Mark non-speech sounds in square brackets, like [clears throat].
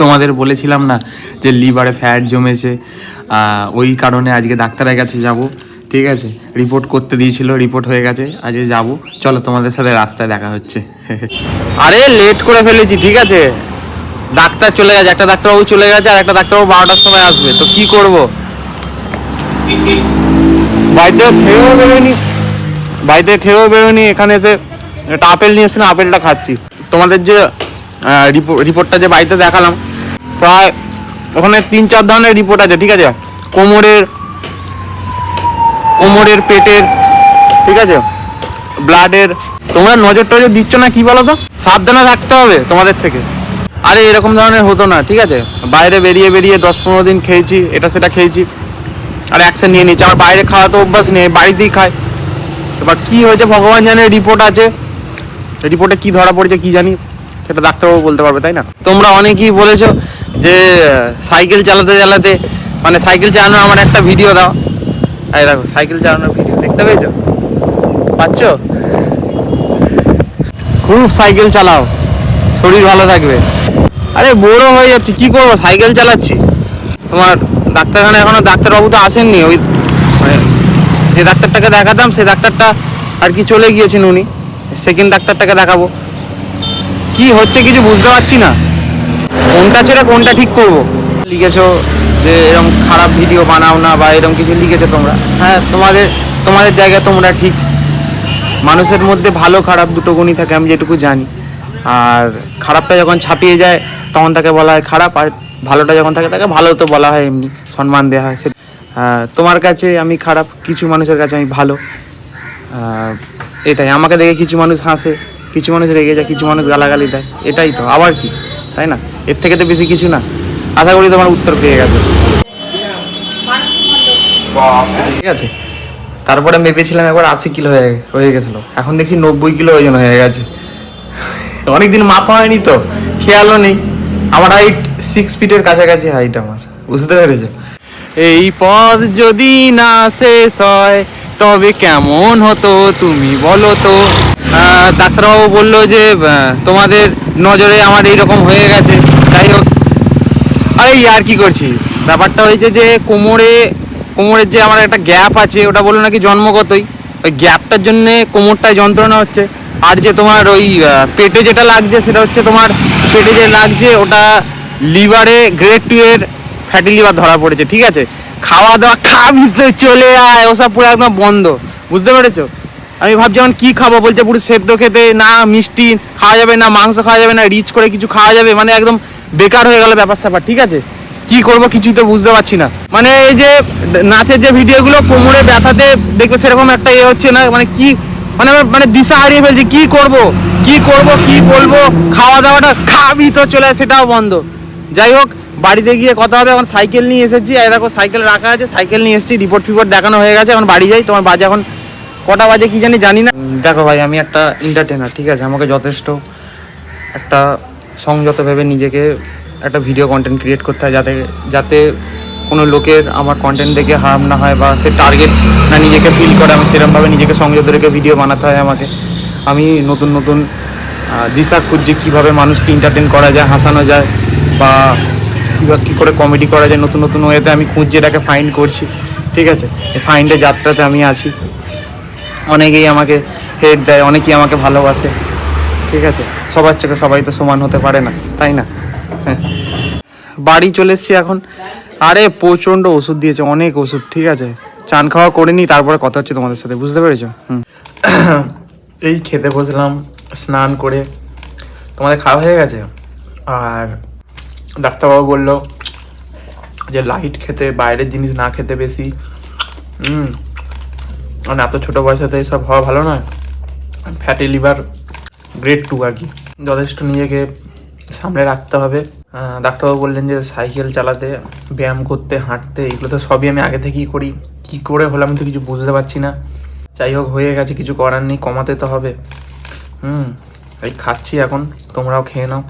তোমাদের বলেছিলাম না যে লিভারে ফ্যাট জমেছে ওই কারণে আজকে ডাক্তারের কাছে যাব, ঠিক আছে? রিপোর্ট করতে দিয়েছিল, রিপোর্ট হয়ে গেছে, আজকে যাব। চলো তোমাদের সাথে রাস্তায় দেখা হচ্ছে। [laughs] আরে লেট করে ফেলেছি, ঠিক আছে? ডাক্তার চলে গেছে, একটা ডাক্তারবাবু চলে গেছে আর একটা ডাক্তারবাবু বারোটার সময় আসবে, তো কি করব? বাড়িতে খেয়েও বেরোয়নি, বাড়িতে খেয়েও বেরোয়নি, এখানে এসে একটা আপেল নিয়ে এসে আপেলটা খাচ্ছি। তোমাদের যে রিপোর্টটা যে বাড়িতে দেখালাম প্রায় ওখানে তিন চার ধরনের রিপোর্ট আছে, ঠিক আছে? কোমরের কোমরের, পেটের, ঠিক আছে? ব্লাডের তোমরা নজর টজর দিচ্ছ না কি বলো তো সাবধানে থাকতে হবে তোমাদের থেকে। আরে এরকম ধরনের হতো না, ঠিক আছে? বাইরে বেরিয়ে বেরিয়ে দশ পনেরো দিন খেয়েছি, এটা সেটা খেয়েছি। আর অ্যাকশন নিয়ে নিচ্ছি আমার বাইরে খাওয়া তো অভ্যাস নেই, বাড়িতেই খাই এবার কি হয়েছে? ভগবান জানে রিপোর্ট আছে। রিপোর্টে কি ধরা পড়েছে, কি জানি? সেটা ডাক্তারবাবু বলতে পারবে, তাই না? তোমরা অনেকেই বলেছ যে, সাইকেল চালাতে চালাতে মানে সাইকেল চালানোর আমার একটা ভিডিও দাও। এই দেখো, সাইকেল চালানোর ভিডিও দেখতে পেয়েছ? পাচ্ছ? খুব সাইকেল চালাও, শরীর ভালো থাকবে। আরে, বড় হয়ে যাচ্ছে, কি করব? সাইকেল চালাচ্ছি। তোমার ডাক্তারখানা এখনও ডাক্তারবাবু তো আসেননি, ওই মানে যে ডাক্তারটাকে দেখাতাম সেই ডাক্তারটা আর কি চলে গিয়েছেন উনি সেকেন্ড ডাক্তারটাকে দেখাবো। কি হচ্ছে কিছু বুঝতে পারছি না। কোনটা ছেড়ে কোনটা ঠিক করব? লিখেছো যে এরকম খারাপ ভিডিও বানাও না বা এরকম কিছু লিখেছো তোমরা? হ্যাঁ তোমাদের তোমাদের জায়গায় তোমরা ঠিক। মানুষের মধ্যে ভালো খারাপ দুটো গুণই থাকে আমি যেটুকু জানি। আর খারাপটা যখন ছাপিয়ে যায় তখন তাকে বলা হয় খারাপ আর ভালোটা যখন থাকে তাকে ভালো তো বলা হয় এমনি সম্মান দেওয়া হয় সে তোমার কাছে আমি খারাপ কিছু মানুষের কাছে আমি ভালো। এটাই আমাকে দেখে কিছু মানুষ হাসে কিছু মানুষ রেগে যায় কিছু মানুষ গালাগালি দেয় এটাই তো আবার কি? তাই না? এর থেকে তো বেশি কিছু না। আশা করি তোমার উত্তর পেয়ে গেছে। ঠিক আছে। তারপরে মেপেছিলাম একবার আশি কিলো হয়ে হয়ে গেছিল। এখন দেখছি নব্বই কিলো ওজন হয়ে গেছে। অনেকদিন মাপা হয়নি তো। খেয়ালও নেই। আমার হাইট সিক্স ফিটের কাছাকাছি হাইট আমার। বুঝতে পেরেছ? এই পথ যদি না শেষ হয়, তবে কেমন হতো তুমি বলো তো? ডাক্তারবাবু বলল যে তোমাদের নজরে আমার এইরকম হয়ে গেছে, যাই হোক। আরে আর কি করছি? ব্যাপারটা হয়েছে যে কোমরে, কোমরের যে আমার একটা গ্যাপ আছে, ওটা বলল নাকি জন্মগতই। ওই গ্যাপটার জন্যে কোমরটায় যন্ত্রণা হচ্ছে। আর যে তোমার ওই পেটে যেটা লাগছে, সেটা হচ্ছে তোমার পেটে যে লাগছে, ওটা লিভারে গ্রেড টু এর ফ্যাটি লিভার ধরা পড়েছে, ঠিক আছে? খাওয়া দাওয়া, খাবি চলে আয়, ওসব পুরো একদম বন্ধ। বুঝতে পেরেছ? আমি ভাবছি এখন কি খাব? বলছে পুরো সেদ্ধ খেতে না মিষ্টি খাওয়া যাবে না মাংস খাওয়া যাবে না রিচ করে কিছু খাওয়া যাবে মানে একদম বেকার হয়ে গেল ব্যাপার স্যাপার ঠিক আছে? কি করব কিছুই তো বুঝতে পারছি না। মানে এই যে নাচের যে ভিডিওগুলো কোমরে ব্যথাতে দেখবে সেরকম একটা ইয়ে হচ্ছে না মানে কি মানে মানে দিশা হারিয়ে ফেলছে কি করব? কি করব কি বলব? খাওয়া দাওয়াটা খাবি তো চলে আসে, সেটাও বন্ধ। যাই হোক বাড়িতে গিয়ে কথা হবে এখন সাইকেল নিয়ে এসেছি এই দেখো সাইকেল রাখা আছে সাইকেল নিয়ে এসেছি রিপোর্ট ফিপোর্ট দেখানো হয়ে গেছে এখন বাড়ি যাই তোমার বাজে এখন কটা বাজে কি জানি জানি না। দেখো ভাই, আমি একটা এন্টারটেনার ঠিক আছে? আমাকে যথেষ্ট একটা সংযত ভেবে নিজেকে একটা ভিডিও কন্টেন্ট ক্রিয়েট করতে হয়, যাতে যাতে কোনো লোকের আমার কন্টেন্ট দেখে হার্ম না হয় বা সে টার্গেট না নিজেকে ফিল করে, আমি সেরকমভাবে নিজেকে সংযত রেখে ভিডিও বানাতে হয় আমাকে। আমি নতুন নতুন দিশা খুঁজছি, কীভাবে মানুষকে এন্টারটেন করা যায়, হাসানো যায়, বা কীভাবে, কী করে কমেডি করা যায়, নতুন নতুন ওয়েতে আমি খুঁজছি, এটাকে ফাইন্ড করছি, ঠিক আছে? ফাইন্ডের যাত্রাতে আমি আছি। অনেকেই আমাকে হেড দেয়, অনেকেই আমাকে ভালোবাসে। ঠিক আছে? সবার চোখে সবাই তো সমান হতে পারে না, তাই না? হ্যাঁ। বাড়ি চলে এসছি এখন। আরে, প্রচণ্ড ওষুধ দিয়েছে, অনেক ওষুধ, ঠিক আছে? চান খাওয়া করে নি তারপরে কথা হচ্ছে তোমাদের সাথে, বুঝতে পেরেছ? হুম। [clears throat] এই খেতে বসলাম, স্নান করে। তোমাদের খাওয়া হয়ে গেছে? আর ডাক্তারবাবু বলল যে লাইট খেতে, বাইরের জিনিস না খেতে বেশি। হুম। মানে এত ছোটো বয়সেতে এসব হওয়া ভালো নয়। ফ্যাটি লিভার গ্রেড টু আর কি। যথেষ্ট নিজেকে সামনে রাখতে হবে। ডাক্তারবাবু বললেন যে সাইকেল চালাতে, ব্যায়াম করতে, হাঁটতে, এগুলো তো সবই আমি আগে থেকেই করি। কি করে হলো আমি তো কিছু বুঝতে পারছি না। যাই হোক, হয়ে গেছে, কিছু করার নেই, কমাতে তো হবে। হুম, এই খাচ্ছি এখন, তোমরাও খেয়ে নাও।